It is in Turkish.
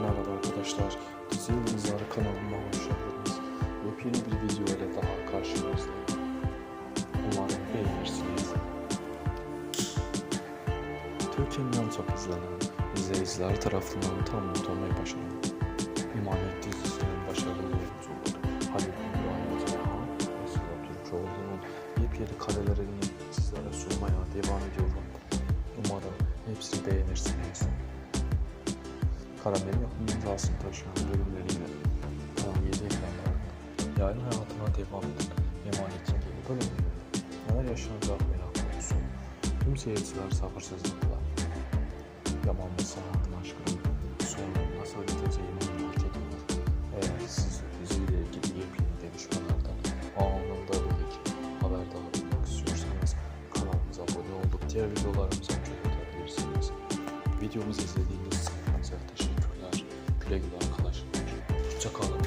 Merhaba arkadaşlar, Dizi Yıldızları kanalıma hoş geldiniz. Yepyeni bir video ile daha karşınızdayım. Umarım beğenirsiniz. Türkiye'nin en çok izlenen, izleyiciler tarafından tam not olmayı başaran İmanet dizisinin başarılı oyuncuları Halil İbrahim Ceyhan ve Sıla Türkoğlu'nun yepyeni karelerini sizlere sunmaya devam ediyorum. Umarım hepsini beğenirsiniz. Karamel yapımının aslında taşıyan bölümleriyle Kanal 7 ekranlarında yayın hayatına devam eden emanetin yeni bölümlerinde neler yaşanacak merak konusu. Tüm seyirciler sabırsızlıkla Yaman ve Saha'nın aşkının sonu nasıl biteceğini merak ediyor. Eğer siz diziyle ilgili yepyeni gelişmelerden anında bilgi haberdar olmak istiyorsanız kanalımıza abone olup diğer videolarımıza atabilirsiniz. Videomuzu izlediğiniz için Güle güle arkadaşlar. Hoşçakalın.